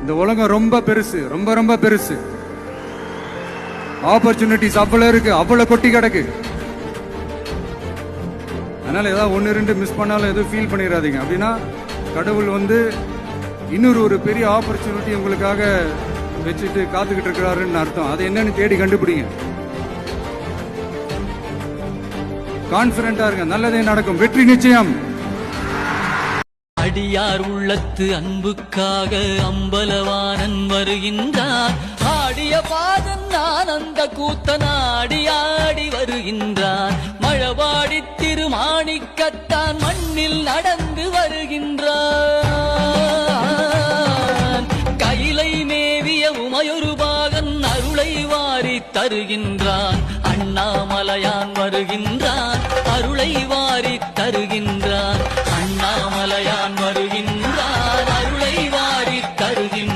இந்த உலகம் ரொம்ப பெருசு ரொம்ப ரொம்ப பெருசு. ஆப்பர்ச்சுனிட்டிஸ் அவ்வளவு இருக்கு அவ்வளவு கொட்டி கிடக்கு. அதனால ஏதாவது ஒன்று ரெண்டு மிஸ் பண்ணாலும் எதுவும் ஃபீல் பண்ணிடாதீங்க அப்படின்னா கடவுள் வந்து இன்னொரு ஒரு பெரிய ஆப்பர்ச்சுனிட்டி உங்களுக்காக வச்சுட்டு காத்துக்கிட்டு இருக்கிறாருன்னு அர்த்தம். அது என்னன்னு தேடி கண்டுபிடிங்க. கான்பிடண்டா இருங்க. நல்லதே நடக்கும். வெற்றி நிச்சயம். அடியார் உள்ளத்து அன்புக்காக அம்பலவானன் வருகின்றார். ஆடிய பாதன் ஆனந்த கூத்தனாடி ஆடி வருகின்றார். மழவாடி திருமாணிக்கத்தான் மண்ணில் நடந்து வருகின்றார் கைலை மேவிய உமையொரு பாகன் அருளை வாரி தருகின்றான். அண்ணாமலையான் வருகின்றான். அருளை வாரி தருகின்றான். அண்ணாமலையான்